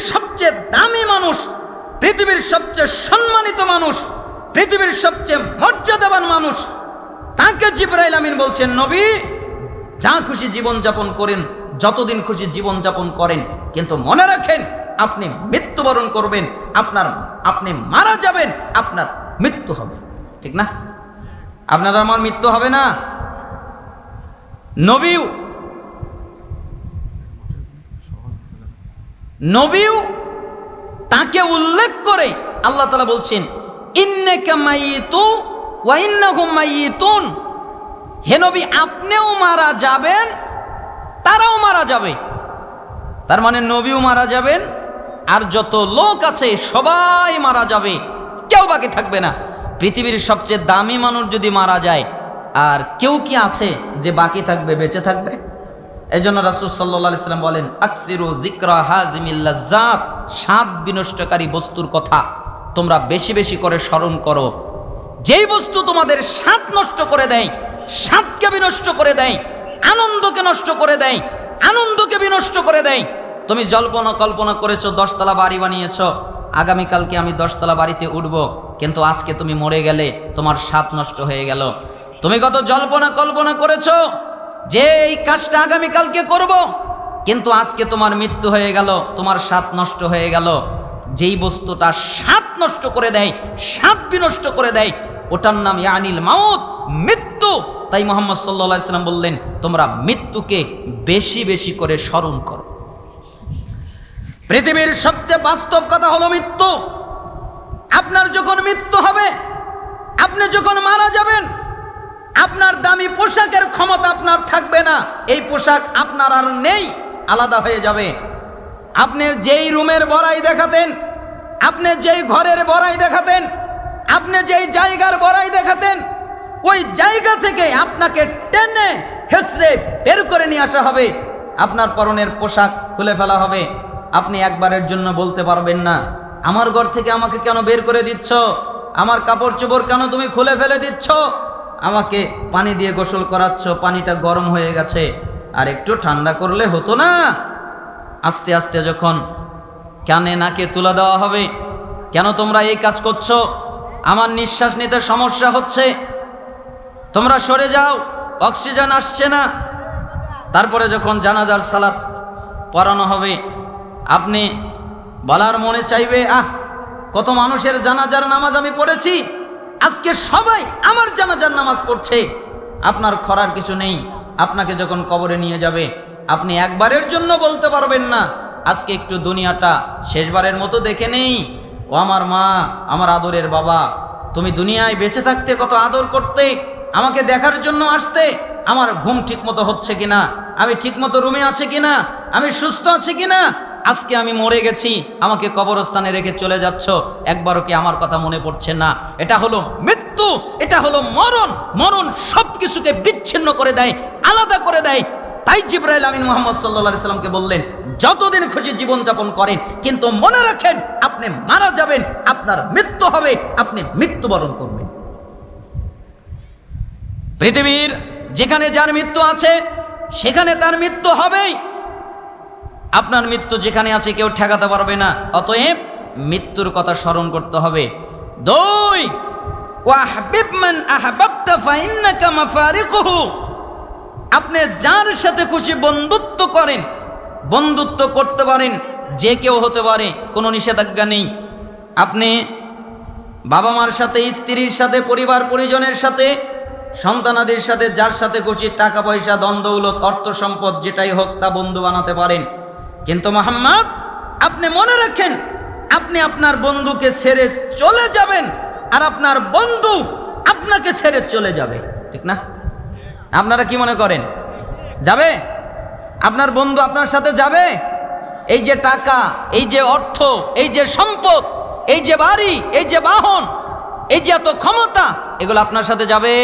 সবচেয়ে দামি মানুষ, পৃথিবীর সবচেয়ে সম্মানিত মানুষ, পৃথিবীর সবচেয়ে মর্যাদাবান মানুষ। তাকে জিব্রাইল আমিন বলছেন, নবী, যা খুশি জীবন যাপন করেন, যতদিন খুশি জীবন যাপন করেন, কিন্তু মনে রাখেন, আপনি মৃত্যুবরণ করবেন, আপনার, আপনি মারা যাবেন, আপনার মৃত্যু হবে। ঠিক না? আপনার আমার মৃত্যু হবে না? নবীও নবীও তাকে উল্লেখ করে আল্লাহ তালা বলছেন হে নবী, আপনিও মারা যাবেন, তারাও মারা যাবে। তার মানে নবীও মারা যাবেন, আর যত লোক আছে সবাই মারা যাবে। কেউ বাকি থাকবে না। পৃথিবীর সবচেয়ে দামি মানুষ যদি মারা যায়, আর কেউ কি আছে যে বাকি থাকবে, বেঁচে থাকবে? এই জন্য রাসুল সাল্লাম বলেন, আকসিরু স্বাদ বিনষ্টকারী বস্তুর কথা তোমরা বেশি বেশি করে স্মরণ করো। যেই বস্তু তোমাদের স্বাদ নষ্ট করে দেয়, স্বাদকে বিনষ্ট করে দেয়, আনন্দকে নষ্ট করে দেয়, আনন্দকে বিনষ্ট করে দেয়, তুমি জল্পনা কল্পনা করেছ, দশতলা বাড়ি বানিয়েছ, আগামীকালকে আমি দশতলা বাড়িতে উঠব, কিন্তু আজকে তুমি মরে গেলে তোমার স্বাদ নষ্ট হয়ে গেল। তুমি কত জল্পনা কল্পনা করেছ? যে এই কাজটা আগামীকালকে করব, কিন্তু আজকে তোমার মৃত্যু হয়ে গেল, তোমার স্বাদ নষ্ট হয়ে গেল। যেই বস্তুটা স্বাদ নষ্ট করে দেয়, স্বাদ বিনষ্ট করে দেয়, ওটার নাম ইয়ানিল মাউত, মৃত্যু। তাই মোহাম্মদ সাল্লা সাল্লাম বললেন, তোমরা মৃত্যুকে বেশি বেশি করে স্মরণ করো। পৃথিবীর সবচেয়ে বাস্তব কথা হলো মৃত্যু। আপনার যখন মৃত্যু হবে, আপনি যখন মারা যাবেন আপনার দামি পোশাকের ক্ষমতা আপনার থাকবে না। এই পোশাক আপনার আর নেই, আলাদা হয়ে যাবে। আপনি যেই রুমের বড়াই দেখাতেন, আপনি যেই ঘরের বড়াই দেখাতেন, আপনি যেই জায়গার বড়াই দেখাতেন, ওই জায়গা থেকে আপনাকে টেনে হেসড়ে বের করে নিয়ে আসা হবে। আপনার পরনের পোশাক খুলে ফেলা হবে। আপনি একবারের জন্য বলতে পারবেন না, আমার ঘর থেকে আমাকে কেন বের করে দিচ্ছ? আমার কাপড় চোপড় কেন তুমি খুলে ফেলে দিচ্ছ? আমাকে পানি দিয়ে গোসল করাচ্ছ, পানিটা গরম হয়ে গেছে। আর একটু ঠান্ডা করলে হতো না। আস্তে আস্তে যখন কানে নাকে তুলে দেওয়া হবে, কেন তোমরা এই কাজ করছ? আমার নিঃশ্বাস নিতে সমস্যা হচ্ছে। তোমরা সরে যাও, অক্সিজেন আসছে না। তারপরে যখন জানাজার সালাত পড়ানো হবে, আপনি বলার মনে চাইবে, আহ, কত মানুষের জানাজার নামাজ আমি পড়েছি। আজকে সবাই আমার জানাজার নামাজ পড়ছে। আপনার খরার কিছু নেই, আপনাকে যখন কবরে নিয়ে যাবে, আপনি একবারের জন্য বলতে পারবেন না, আজকে একটু দুনিয়াটা শেষবারের মতো দেখে নেই। ও আমার মা, আমার আদরের বাবা, তুমি দুনিয়ায় বেঁচে থাকতে কত আদর করতে, আমাকে দেখার জন্য আসতে, আমার ঘুম ঠিকমতো হচ্ছে কিনা, আমি ঠিকমতো রুমে আছে কিনা, আমি সুস্থ আছি কিনা আজকে আমি মরে গেছি, আমাকে কবরস্থানে রেখে চলে যাচ্ছ, একবারও কি আমার কথা মনে পড়ছে না? এটা হলো মৃত্যু, এটা হলো মরণ মরণ সব কিছুকে বিচ্ছিন্ন করে দেয়, আলাদা করে দেয়। তাই জিব্রাইল আমিন মোহাম্মদ সাল্লা সাল্লামকে বললেন, যতদিন খুশি জীবনযাপন করেন, কিন্তু মনে রাখেন, আপনি মারা যাবেন, আপনার মৃত্যু হবে, আপনি মৃত্যুবরণ করবেন। পৃথিবীর যেখানে যার মৃত্যু আছে, সেখানে তার মৃত্যু হবেই। আপনার মৃত্যু যেখানে আছে কেউ ঠেকাতে পারবে না। অতএব মৃত্যুর কথা স্মরণ করতে হবে। দুই আপনি যার সাথে খুশি বন্ধুত্ব করেন, বন্ধুত্ব করতে পারেন, যে কেউ হতে পারে, কোনো নিষেধাজ্ঞা নেই। আপনি বাবা মার সাথে, স্ত্রীর সাথে, পরিবার পরিজনের সাথে, সন্তানাদের সাথে, যার সাথে খুশি টাকা পয়সা দ্বন্দ্বৌলত অর্থ সম্পদ যেটাই হোক তা বন্ধু বানাতে পারেন। কিন্তু মোহাম্মদ, আপনি মনে রাখেন, আপনি আপনার বন্ধুকে ছেড়ে চলে যাবেন আর আপনার বন্ধু আপনাকে ছেড়ে চলে যাবে, ঠিক না? আপনারা কি মনে করেন? যাবে? আপনার বন্ধু আপনার সাথে যাবে? এই যে টাকা, এই যে অর্থ, এই যে সম্পদ, এই যে বাড়ি, এই যে বাহন, এই যে এত ক্ষমতা, এগুলো আপনার সাথে যাবে?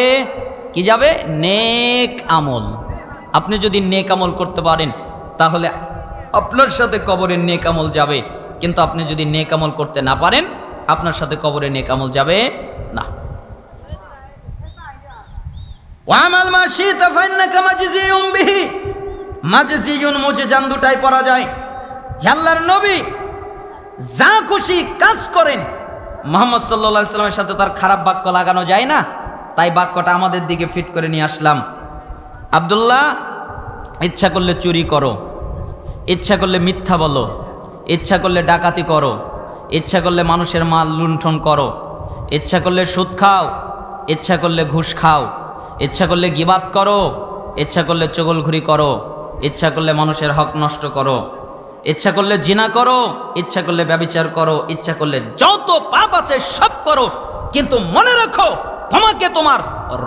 কি যাবে? নেক আমল। আপনি যদি নেক আমল করতে পারেন, তাহলে আপনার সাথে কবরের নেক আমল যাবে। কিন্তু আপনি যদি নেক আমল করতে না পারেন, আপনার সাথে কবরে নেক আমল যাবে না। ওয়ামাল মা শীতা ফাইন্নাকা মাজজিউম বিহি। মাজজিউন মুজজান দুটাই পড়া যায়। আল্লাহর নবী, যা খুশি কাজ করেন। মোহাম্মদ সাল্লা সাল্লামের সাথে তার খারাপ বাক্য লাগানো যায় না? তাই বাক্যটা আমাদের দিকে ফিট করে নিয়ে আসলাম। আবদুল্লাহ, ইচ্ছা করলে চুরি করো। ইচ্ছা করলে মিথ্যা বলো ইচ্ছা করলে ডাকাতি করো ইচ্ছা করলে মানুষের মাল লুণ্ঠন করো ইচ্ছা করলে সুদ খাও ইচ্ছা করলে ঘুষ খাও ইচ্ছা করলে গিবাত করো ইচ্ছা করলে চগলঘুরি করো ইচ্ছা করলে মানুষের হক নষ্ট করো ইচ্ছা করলে জিনা করো ইচ্ছা করলে ব্যবিচার করো ইচ্ছা করলে যত পাপ আছে সব করো কিন্তু মনে রাখো তোমাকে তোমার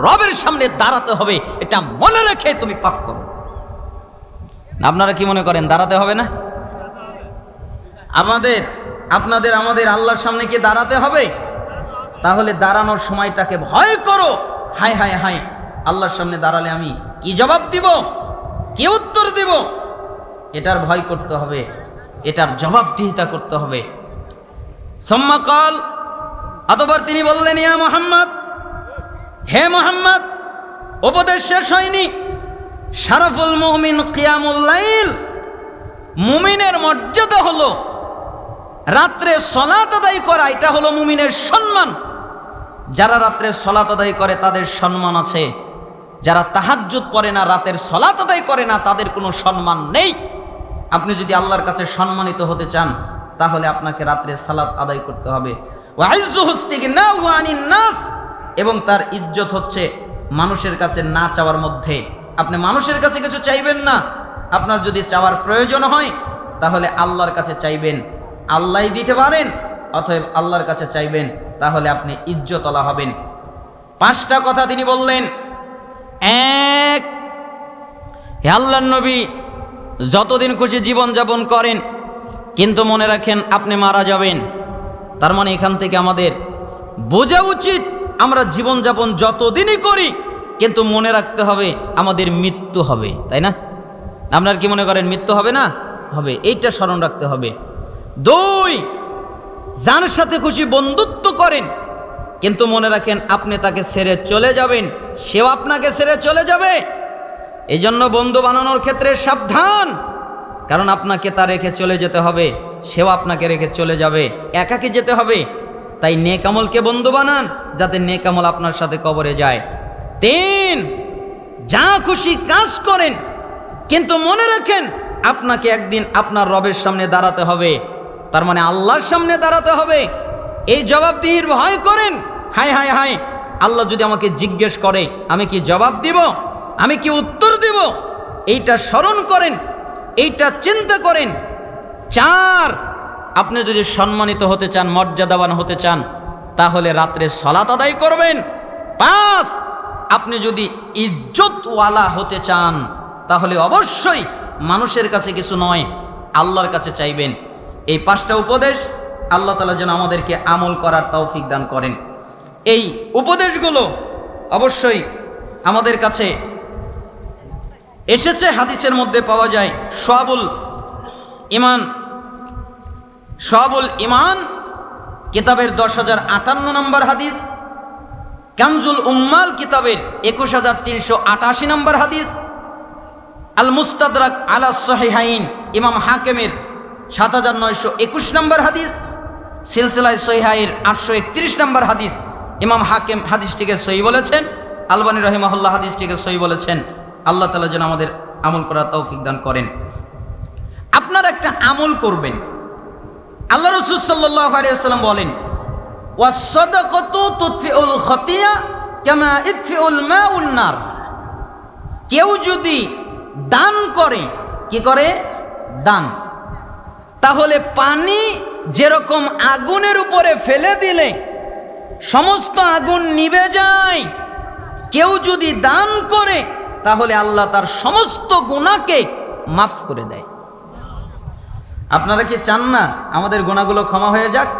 রবের সামনে দাঁড়াতে হবে এটা মনে রেখে তুমি পাপ করো আপনারা কি মনে করেন, দাঁড়াতে হবে না? আমাদের, আপনাদের, আমাদের আল্লাহর সামনে কি দাঁড়াতে হবে? তাহলে দাঁড়ানোর সময়টাকে ভয় করো। হাই হাই হাই আল্লাহর সামনে দাঁড়ালে আমি কি জবাব দিব? কি উত্তর দিব? এটার ভয় করতে হবে, এটার জবাবদিহিতা করতে হবে। সম্মাকাল অতবার তিনি বললেন, ইয়া মোহাম্মদ, হে মোহাম্মদ, উপদেশ শেষ হয়নি। শারাফুল মুমিন কিয়ামুল্লাইল মুমিনের মর্যাদা হলো রাত্রে সলাত আদায় করা, এটা হলো মুমিনের সম্মান। যারা রাত্রে সলাত আদায় করে তাদের সম্মান আছে। যারা তাহাজ্জুদ পড়ে না, রাতের সলাত আদায় করে না, তাদের কোনো সম্মান নেই। আপনি যদি আল্লাহর কাছে সম্মানিত হতে চান, তাহলে আপনাকে রাত্রে সালাত আদায় করতে হবে। এবং তার ইজ্জত হচ্ছে মানুষের কাছে না চাওয়ার মধ্যে। আপনি মানুষের কাছে কিছু চাইবেন না। আপনার যদি চাওয়ার প্রয়োজন হয়, তাহলে আল্লাহর কাছে চাইবেন। আল্লাহ দিতে পারেন, অতএব আল্লাহর কাছে চাইবেন, তাহলে আপনি ইজ্জতলা হবেন। পাঁচটা কথা তিনি বললেন। এক, হে আল্লাহর নবী, যতদিন খুশি জীবন যাপন করেন, কিন্তু মনে রাখেন আপনি মারা যাবেন। তার মানে এখান থেকে আমাদের বোঝা উচিত, আমরা জীবনযাপন যতদিনই করি কিন্তু মনে রাখতে হবে আমাদের মৃত্যু হবে, তাই না? আপনার কি মনে করেন মৃত্যু হবে না? হবে। এইটা স্মরণ রাখতে হবে। দুই, যার সাথে খুশি বন্ধুত্ব করেন, কিন্তু মনে রাখেন আপনি তাকে ছেড়ে চলে যাবেন, সেও আপনাকে ছেড়ে চলে যাবে। এই জন্য বন্ধু বানানোর ক্ষেত্রে সাবধান, কারণ আপনাকে তা রেখে চলে যেতে হবে, সেও আপনাকে রেখে চলে যাবে, একাকে যেতে হবে। তাই নেকামলকে বন্ধু বানান, যাতে নেকামল আপনার সাথে কবরে যায়। তিন যা খুশি কাজ করেন, কিন্তু মনে রাখেন আপনাকে একদিন আপনার রবের সামনে দাঁড়াতে হবে। তার মানে আল্লাহর সামনে দাঁড়াতে হবে। এই জবাবদিহির ভয় করেন। হাই হাই হাই, আল্লাহ যদি আমাকে জিজ্ঞেস করে, আমি কি জবাব দিব? আমি কি উত্তর দিব? এইটা স্মরণ করেন, এইটা চিন্তা করেন। চার, আপনি যদি সম্মানিত হতে চান, মর্যাদাবান হতে চান, তাহলে রাত্রে সলাত আদায় করবেন। পাঁচ আপনি যদি ইজ্জতওয়ালা হতে চান, তাহলে অবশ্যই মানুষের কাছে কিছু নয়, আল্লাহর কাছে চাইবেন। এই পাঁচটা উপদেশ আল্লাহ তালা যেন আমাদেরকে আমল করার তৌফিক দান করেন। এই উপদেশগুলো অবশ্যই আমাদের কাছে এসেছে, হাদিসের মধ্যে পাওয়া যায়, সোয়াবুল ইমান সোয়াবুল ইমান কিতাবের দশ হাজার আটান্ন নম্বর হাদিস। কানজুল উম্মাল কিতাবের একুশ হাজার তিনশো আটাশি নম্বর হাদিস। আল মুস্তাদরাক আলা সহিহাইন ইমাম হাকেমের সাত হাজার নয়শো একুশ নম্বর হাদিস। সিলসিলায় সহিহাইয়ের আটশো একত্রিশ নম্বর হাদিস। ইমাম হাকেম হাদিসটিকে সহি বলেছেন। আলবানী রহিমাহুল্লাহ হাদিসটিকে সহি বলেছেন। আল্লাহ তালা যেন আমাদের আমল করার তৌফিক দান করেন। আপনার একটা আমল করবেন। আল্লাহ রসুল সাল্লাহ আলিয়াল্লাম বলেন কেউ যদি দান করে, কি করে? দান। তাহলে পানি যেরকম আগুনের উপরে ফেলে দিলে, সমস্ত আগুন নিভে যায়। কেউ যদি দান করে, তাহলে আল্লাহ তার সমস্ত গুণাকে মাফ করে দেয়। আপনারা কি চান না আমাদের গুণাগুলো ক্ষমা হয়ে যাক?